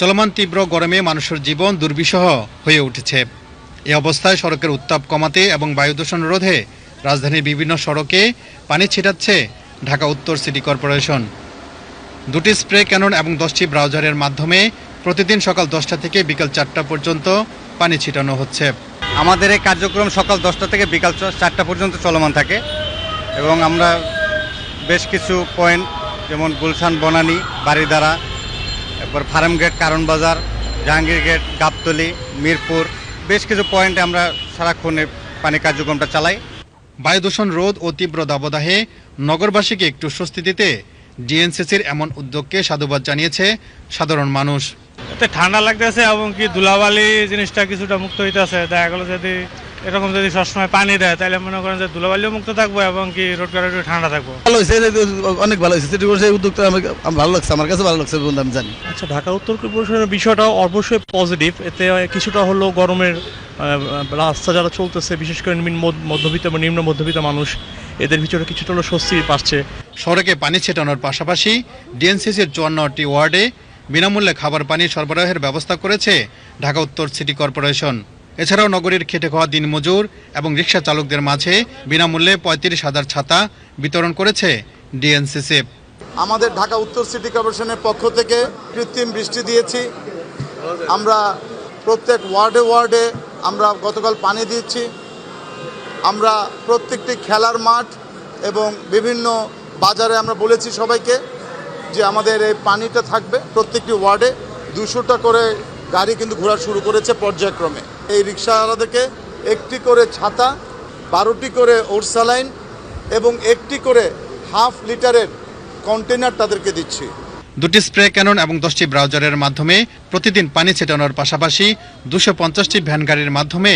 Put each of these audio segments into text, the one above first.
চলমান তীব্র গরমে মানুষের জীবন দুর্বিষহ হয়ে উঠেছে। এই অবস্থায় সড়কের উত্তাপ কমাতে এবং বায়ু দূষণ রোধে রাজধানীর বিভিন্ন সড়কে পানি ছিটাচ্ছে ঢাকা উত্তর সিটি কর্পোরেশন। দুটি স্প্রে ক্যানন এবং দশটি ব্রাউজারের মাধ্যমে প্রতিদিন সকাল দশটা থেকে বিকাল চারটা পর্যন্ত পানি ছিটানো হচ্ছে। আমাদের এই কার্যক্রম সকাল দশটা থেকে বিকাল চারটা পর্যন্ত চলমান থাকে এবং আমরা বেশ কিছু পয়েন্ট যেমন গুলশান, বনানী বাড়িধারা এরপর ফার্ম গেট কারণ বাজার জাহাঙ্গীর গেট গাবতলি মিরপুর বেশ কিছু পয়েন্টে আমরা সারাক্ষণ এই পানি কার্যক্রমটা চালাই। বায়ু দূষণ রোধ ও তীব্র দাবদাহে নগরবাসীকে একটু স্বস্তি দিতে ডিএনসিসির এমন উদ্যোগকে সাধুবাদ জানিয়েছে সাধারণ মানুষ। এতে ঠান্ডা লাগতেছে এবং কি ধুলাবালি জিনিসটা কিছুটা মুক্ত হইতেছে। দেখা গেলো যদি এরকম যদি সবসময় পানি দেয় তাহলে মনে করেন যে ধুলাবালিও মুক্ত থাকব এবং কি রোড একটু ঠান্ডা থাকব। ভালো হয়েছে অনেক ভালো হয়েছে। সিটি কর্পোরেশনের উদ্যোগটা আমার আমার ভালো লাগছে আমার কাছে ভালো লাগছে বলে আমি জানি। আচ্ছা ঢাকা উত্তর কর্পোরেশনের বিষয়টা অবশ্যই পজিটিভ এতে কিছুটা হলো গরমের আহ, রাস্তা যারা চলতেছে বিশেষ করে নিম্ন মধ্যবিত্ত এবং নিম্ন মধ্যবিত্ত মানুষ এদের ভিতরে কিছুটা হলো স্বস্তি পাচ্ছে। সড়কে পানি ছেটানোর পাশাপাশি ডিএনসিসির চুয়ান্নটি ওয়ার্ডে বিনামূল্যে খাবার পানি সরবরাহের ব্যবস্থা করেছে ঢাকা উত্তর সিটি কর্পোরেশন। এছাড়াও নগরীর খেটে খাওয়া দিনমজুর এবং রিক্সা চালকদের মাঝে বিনামূল্যে পঁয়ত্রিশ হাজার ছাতা বিতরণ করেছে ডিএনসিসি। আমাদের ঢাকা উত্তর সিটি কর্পোরেশনের পক্ষ থেকে কৃত্রিম বৃষ্টি দিয়েছি। আমরা প্রত্যেক ওয়ার্ডে ওয়ার্ডে আমরা গতকাল পানি দিচ্ছি আমরা প্রত্যেকটি খেলার মাঠ এবং বিভিন্ন বাজারে আমরা বলেছি সবাইকে যে আমাদের এই পানিটা থাকবে প্রত্যেকটি ওয়ার্ডে দুশোটা করে গাড়ি কিন্তু ঘোরা শুরু করেছে পর্যায়ক্রমে। এই রিক্সাওয়ালাদেরকে একটি করে ছাতা, বারোটি করে ওরসালাইন এবং একটি করে হাফ লিটারের কন্টেনার তাদেরকে দিচ্ছি। দুটি স্প্রে ক্যানন এবং দশটি ব্রাউজারের মাধ্যমে প্রতিদিন পানি ছেটানোর পাশাপাশি দুশো পঞ্চাশটি ভ্যান গাড়ির মাধ্যমে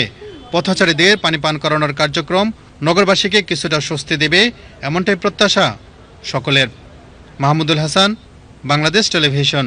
পথচারীদের পানি পান করানোর কার্যক্রম নগরবাসীকে কিছুটা স্বস্তি দেবে এমনটাই প্রত্যাশা সকলের। মাহমুদুল হাসান, বাংলাদেশ টেলিভিশন।